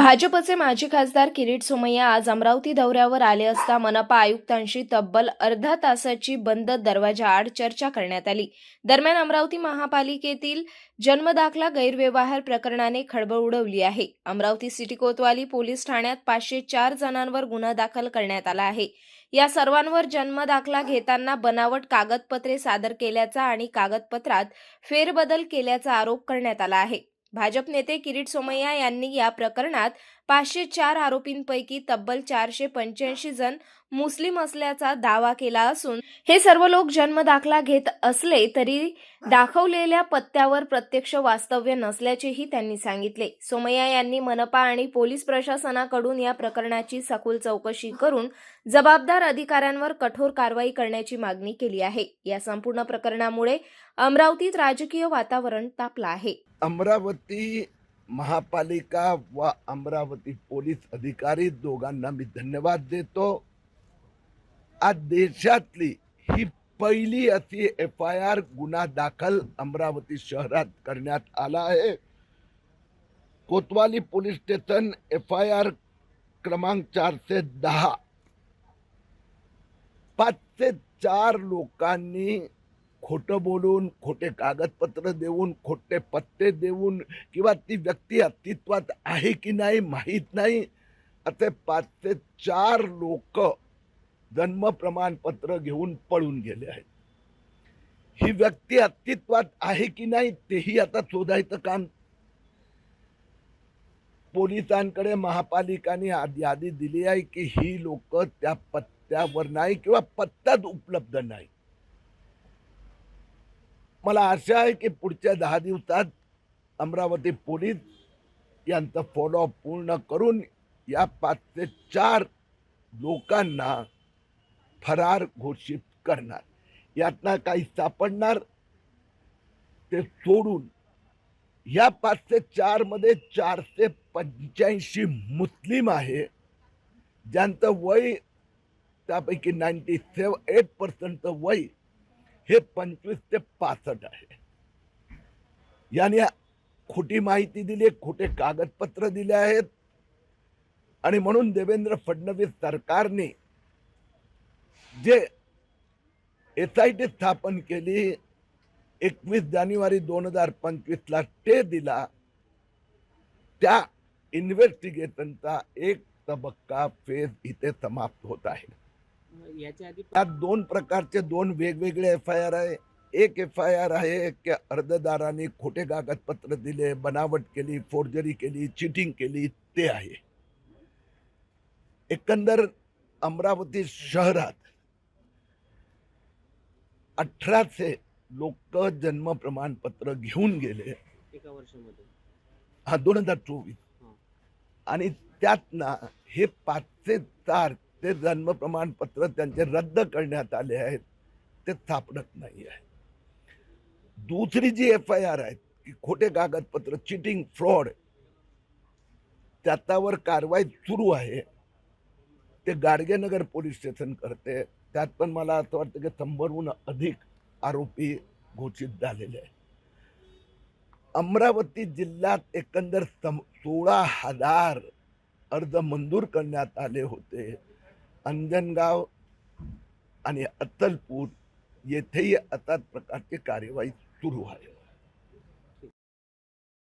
भाजपचे माजी खासदार किरीट सोमय्या आज अमरावती दौऱ्यावर आले असता मनपा आयुक्तांशी तब्बल अर्धा तासाची बंद दरवाजाआड चर्चा करण्यात आली. दरम्यान अमरावती महापालिकेतील जन्मदाखला गैरव्यवहार प्रकरणाने खळबळ उडवली आहे. अमरावती सिटी कोतवाली पोलीस ठाण्यात पाचशे चार जणांवर गुन्हा दाखल करण्यात आला आहे. या सर्वांवर जन्मदाखला घेताना बनावट कागदपत्रे सादर केल्याचा आणि कागदपत्रात फेरबदल केल्याचा आरोप करण्यात आला आहे. भाजप नेते किरीट सोमय्या यांनी या प्रकरणात पाचशे चार आरोपींपैकी तब्बल चारशे पंच्याऐंशी जण मुस्लिम असल्याचा दावा केला असून हे सर्व लोक जन्मदाखला घेत असले तरी दाखवलेल्या पत्त्यावर प्रत्यक्ष वास्तव्य नसल्याचेही त्यांनी सांगितले. सोमय्या यांनी मनपा आणि पोलीस प्रशासनाकडून या प्रकरणाची सखोल चौकशी करून जबाबदार अधिकाऱ्यांवर कठोर कारवाई करण्याची मागणी केली आहे. या संपूर्ण प्रकरणामुळे अमरावतीत राजकीय वातावरण तापलं आहे. अमरावती महापालिका व अमरावती पोलीस अधिकारी दोघांना मी धन्यवाद देतो. आज देशातली ही पहिली अशी एफ आय आर गुन्हा दाखल अमरावती शहरात करण्यात आला आहे. Kotwali police station F I R क्रमांक चारशे दहा. पाचशे चार लोकांनी खोटं बोलून खोटे कागदपत्र देऊन खोटे पत्ते देऊन किंवा ती व्यक्ती अस्तित्वात आहे की नाही माहीत नाही. असे पाच ते चार लोक जन्म प्रमाणपत्र घेऊन पळून गेले आहेत. ही व्यक्ती अस्तित्वात आहे की नाही तेही आता शोधायचं काम. पोलिसांकडे महापालिकाने यादी दिली आहे की ही लोक त्या पत्त्यावर नाही किंवा पत्ताच उपलब्ध नाही. मला आशा आहे की पुढच्या दहा दिवसात अमरावती पोलीस यांचं फॉलोअप पूर्ण करून या पाच ते चार लोकांना फरार घोषित करणार. यातनं काही सापडणार ते सोडून या पाच ते चारशे पंच्याऐंशी मुस्लिम आहे ज्यांचं वय त्यापैकी नाईन्टी सेव एट पर्सेंटचं वय हे पंचवीस ते पासष्ट आहे. याने खोटी माहिती दिली खोटे कागदपत्र दिले आहेत. आणि म्हणून देवेंद्र फडणवीस सरकारने जे एस आय टी स्थापन केली एकवीस जानेवारी दोन हजार पंचवीसला स्टे दिला त्या इन्व्हेस्टिगेशनचा एक तबक्का फेज इथे समाप्त होत आहे. याच्या आधी यात दोन प्रकारचे दोन वेगवेगळे एफ आय आर आहे. एक एफ आय आर आहे की अर्जदारांनी खोटे कागदपत्र दिले बनावट केली फोर्जरी केली चिटिंग केली ते आहे. एकंदर अमरावती शहरात अठराशे लोक जन्म प्रमाणपत्र घेऊन गेले. एका वर्षामध्ये. हा दोन हजार चोवीस. आणि त्यात ना हे पाचशे चार ते जन्म प्रमाणपत्र त्यांचे रद्द करण्यात आले आहेत. ते सापडत नाही आहे दुसरी जी एफ आय आर आहेत की खोटे कागदपत्र चिटिंग फ्रॉड त्याच्यावर कारवाई सुरू आहे. ते गाडगेनगर पोलीस स्टेशन करते. त्यात पण मला असं वाटतं की शंभरहून अधिक आरोपी घोषित झालेले आहे अमरावती जिल्ह्यात एकंदर सम सोळा हजार अर्ज मंजूर करण्यात आले होते. अंजनगाव आणि अत्तलपूर येथेही असाच प्रकारची कार्यवाही सुरू आहे.